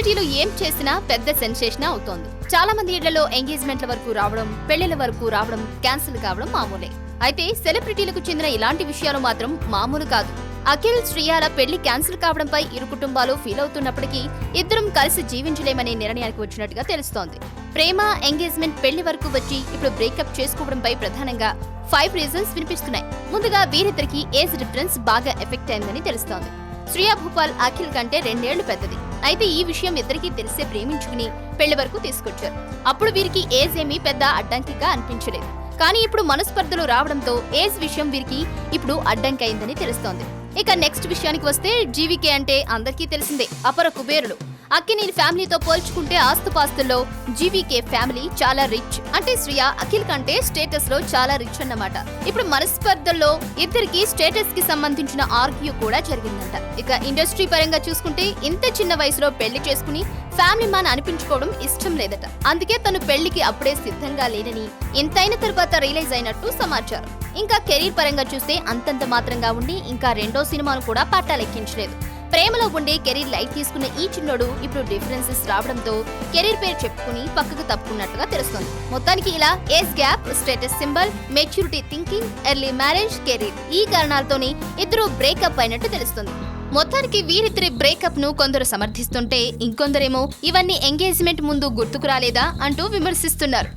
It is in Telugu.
కమ్యూనిటీలో ఏం చేసినా పెద్ద సెన్సేషన్ అవుతోంది. చాలా మంది ఇళ్ళలో ఎంగేజ్మెంట్ల వరకు రావడం పెళ్ళిళ్ళ వరకు రావడం క్యాన్సిల్ కావడం మామూలే. అయితే సెలబ్రిటీలకు చెందిన ఇలాంటి విషయాలు మాత్రం మామూలు కాదు. అఖిల్ శ్రీయాల పెళ్ళి క్యాన్సిల్ కావడంపై ఇరు కుటుంబాలు ఫీల్ అవుతున్నప్పటికీ ఇద్దరం కలిసి జీవించలేమనే నిర్ణయానికి వచ్చినట్టుగా తెలుస్తోంది. ప్రేమ ఎంగేజ్మెంట్ పెళ్ళి వరకు వచ్చి ఇప్పుడు బ్రేకప్ చేసుకోవడంపై ప్రధానంగా ఫైవ్ రీజన్స్ వినిపిస్తున్నాయి. ముందుగా వీరిద్దరికి ఏజ్ డిఫరెన్స్ బాగా ఎఫెక్ట్ అయిందని తెలుస్తోంది. శ్రియా భూపాల్ అఖిల్ కంటే రెండేళ్ళు పెద్దది. అయితే ఈ విషయం ఇద్దరికీ తెలిసే ప్రేమించుకుని పెళ్ళి వరకు తీసుకొచ్చారు. అప్పుడు వీరికి ఏజ్ ఏమీ పెద్ద అడ్డంకిగా అనిపించలేదు. కానీ ఇప్పుడు మనస్పర్ధలు రావడంతో ఏజ్ విషయం వీరికి ఇప్పుడు అడ్డంకి అయిందని తెలుస్తోంది. ఇక నెక్స్ట్ విషయానికి వస్తే జీవికే అంటే అందరికీ తెలిసిందే అపర కుబేరుడు అక్కినేని ఫ్యామిలీతో పోల్చుకుంటే ఆస్తుపాస్తుల్లో జీవీకే ఫ్యామిలీ చాలా రిచ్. అంటే శ్రియ అఖిల్ కంటే స్టేటస్లో చాలా రిచ్ అన్నమాట. ఇప్పుడు మనస్పర్ధల్లో ఇద్దరికి స్టేటస్కి సంబంధించిన ఆర్గ్యూ కూడా జరిగిందంట. ఇక ఇండస్ట్రీ పరంగా చూసుకుంటే ఇంత చిన్న వయసులో పెళ్ళి చేసుకుని ఫ్యామిలీ మ్యాన్ అనిపించుకోవడం ఇష్టం లేదట. అందుకే తను పెళ్ళికి అప్పుడే సిద్ధంగా లేనని ఇంతైన తర్వాత రియలైజ్ అయినట్టు సమాచారం. ఇంకా కెరీర్ పరంగా చూస్తే అంతంత మాత్రంగా ఉండి ఇంకా రెండో సినిమాను కూడా పట్టాలెక్కించలేదు ప్రేమలో ఉండే కెరీర్ లైట్ తీసుకున్న ఈ చిన్నోడు ఇప్పుడు డిఫరెన్సెస్ రావడంతో కెరీర్ పేరు చెప్పుకుని పక్కకు తప్పుకున్నట్టుగా తెలుస్తుంది. మొత్తానికి ఇలా age gap status symbol maturity thinking early marriage career ఈ కారణాలతోనే ఇద్దరు బ్రేకప్ అయినట్టు తెలుస్తుంది. మొత్తానికి వీరిద్దరి బ్రేకప్ను కొందరు సమర్థిస్తుంటే ఇంకొందరేమో ఇవన్నీ ఎంగేజ్మెంట్ ముందు గుర్తుకు రాలేదా అంటూ విమర్శిస్తున్నారు.